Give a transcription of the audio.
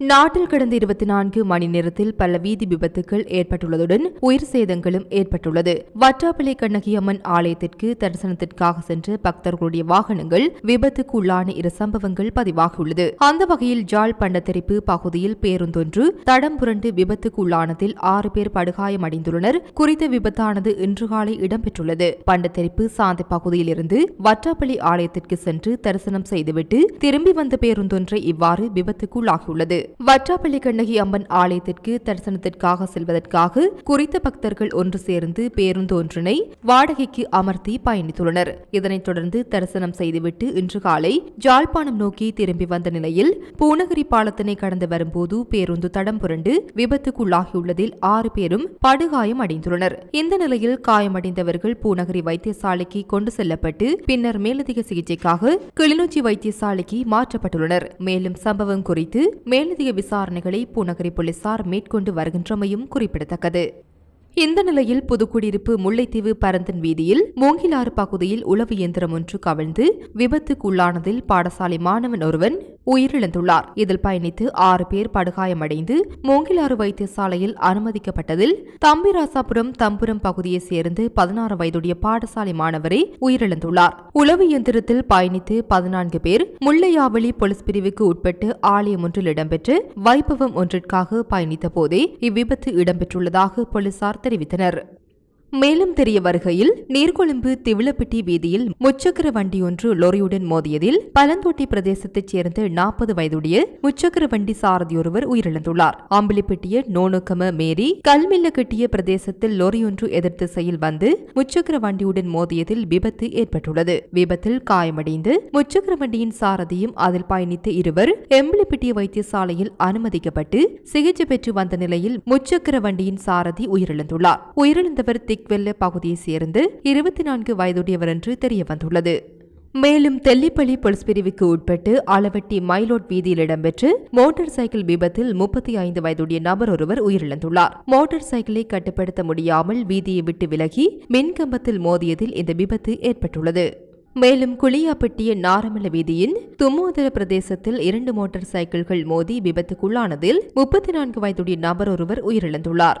நாட்டில் கடந்த இருபத்தி நான்கு மணி நேரத்தில் பல வீதி விபத்துகள் ஏற்பட்டுள்ளதுடன் உயிர் சேதங்களும் ஏற்பட்டுள்ளது. வற்றாப்பள்ளி கண்ணகி அம்மன் ஆலயத்திற்கு தரிசனத்திற்காக சென்ற பக்தர்களுடைய வாகனங்கள் விபத்துக்கு உள்ளான இரு சம்பவங்கள் பதிவாகியுள்ளது. அந்த வகையில் ஜாழ் பண்டத்தெரிப்பு பகுதியில் பேருந்தொன்று தடம் புரண்டு விபத்துக்கு உள்ளானதில் ஆறு பேர் படுகாயமடைந்துள்ளனர். குறித்த விபத்தானது இன்று காலை இடம்பெற்றுள்ளது. பண்டத்தெரிப்பு சாந்தி பகுதியில் இருந்து வற்றாப்பள்ளி ஆலயத்திற்கு சென்று தரிசனம் செய்துவிட்டு திரும்பி வந்த பேருந்தொன்றை இவ்வாறு விபத்துக்குள்ளாகியுள்ளது. வற்றாப்பள்ளி கண்ணகி அம்மன் ஆலயத்திற்கு தரிசனத்திற்காக செல்வதற்காக குறித்த பக்தர்கள் ஒன்று சேர்ந்து பேருந்து ஒன்றினை வாடகைக்கு அமர்த்தி பயணித்துள்ளனர். இதனைத் தொடர்ந்து தரிசனம் செய்துவிட்டு இன்று காலை ஜாழ்ப்பாணம் நோக்கி திரும்பி வந்த நிலையில் பூநகரி பாலத்தினை கடந்து வரும்போது பேருந்து தடம் புரண்டு விபத்துக்குள்ளாகியுள்ளதில் ஆறு பேரும் படுகாயம் அடைந்துள்ளனர். இந்த நிலையில் காயமடைந்தவர்கள் பூநகரி வைத்தியசாலைக்கு கொண்டு செல்லப்பட்டு பின்னர் மேலதிக சிகிச்சைக்காக கிளிநொச்சி வைத்தியசாலைக்கு மாற்றப்பட்டுள்ளனர். மேலும் சம்பவம் குறித்து மேலதிக விசாரணைகளை பூநகரி போலீசார் மேற்கொண்டு வருகின்றமையும் குறிப்பிடத்தக்கது. இந்த நிலையில் புதுக்குடியிருப்பு முல்லைத்தீவு பரந்தன் வீதியில் மூங்கிலாறு பகுதியில் உளவு இயந்திரம் ஒன்று கவிழ்ந்து விபத்துக்குள்ளானதில் பாடசாலை மாணவன் ஒருவன் உயிரிழந்துள்ளார். இதில் பயணித்து ஆறு பேர் படுகாயமடைந்து மூங்கிலாறு வைத்தியசாலையில் அனுமதிக்கப்பட்டதில் தம்பிராசாபுரம் தம்புரம் பகுதியைச் சேர்ந்து பதினாறு வயதுடைய பாடசாலை மாணவரே உயிரிழந்துள்ளார். உளவு இயந்திரத்தில் பயணித்து பதினான்கு பேர் முல்லையாவளி போலீஸ் பிரிவுக்கு உட்பட்டு ஆலயம் ஒன்றில் இடம்பெற்று வைபவம் ஒன்றிற்காக பயணித்த போதே இவ்விபத்து இடம்பெற்றுள்ளதாக போலீசார் தெரிவித்தனர். மேலும் தெரிய வருகையில் நீர்கொழும்பு திவிலப்பட்டி வீதியில் முச்சக்கர வண்டி ஒன்று லொரியுடன் மோதியதில் பலந்தோட்டி பிரதேசத்தைச் சேர்ந்த நாற்பது வயதுடைய முச்சக்கர வண்டி சாரதி ஒருவர் உயிரிழந்துள்ளார். அம்பிலிப்பட்டிய நோனுக்கம மேரி கல்மில்ல கட்டிய பிரதேசத்தில் லொரியொன்று எதிர்த்து செயல் வந்து முச்சக்கர வண்டியுடன் மோதியதில் விபத்து ஏற்பட்டுள்ளது. விபத்தில் காயமடைந்து முச்சக்கர வண்டியின் சாரதியும் அதில் பயணித்த இருவர் எம்பிலிப்பட்டிய வைத்தியசாலையில் அனுமதிக்கப்பட்டு சிகிச்சை பெற்று வந்த நிலையில் முச்சக்கர வண்டியின் சாரதி உயிரிழந்துள்ளார். உயிரிழந்தவர் திக்வெல்ல பகுதியைச் சேர்ந்து இருபத்தி நான்கு வயதுடையவர் என்று தெரியவந்துள்ளது மேலும் தெல்லிப்பள்ளி போலீஸ் பிரிவுக்கு உட்பட்டு அளவட்டி மைலோட் வீதியில் இடம்பெற்று மோட்டார் சைக்கிள் விபத்தில் முப்பத்தி ஐந்து வயதுடைய நபர் ஒருவர் உயிரிழந்துள்ளார். மோட்டார் சைக்கிளை கட்டுப்படுத்த முடியாமல் வீதியை விட்டு விலகி மின்கம்பத்தில் மோதியதில் இந்த விபத்து ஏற்பட்டுள்ளது. மேலும் குளியாப்பட்டிய நாரமல வீதியின் தும்மோதர பிரதேசத்தில் இரண்டு மோட்டார் சைக்கிள்கள் மோதி விபத்துக்குள்ளானதில் முப்பத்தி நான்கு வயதுடைய நபர் ஒருவர் உயிரிழந்துள்ளார்.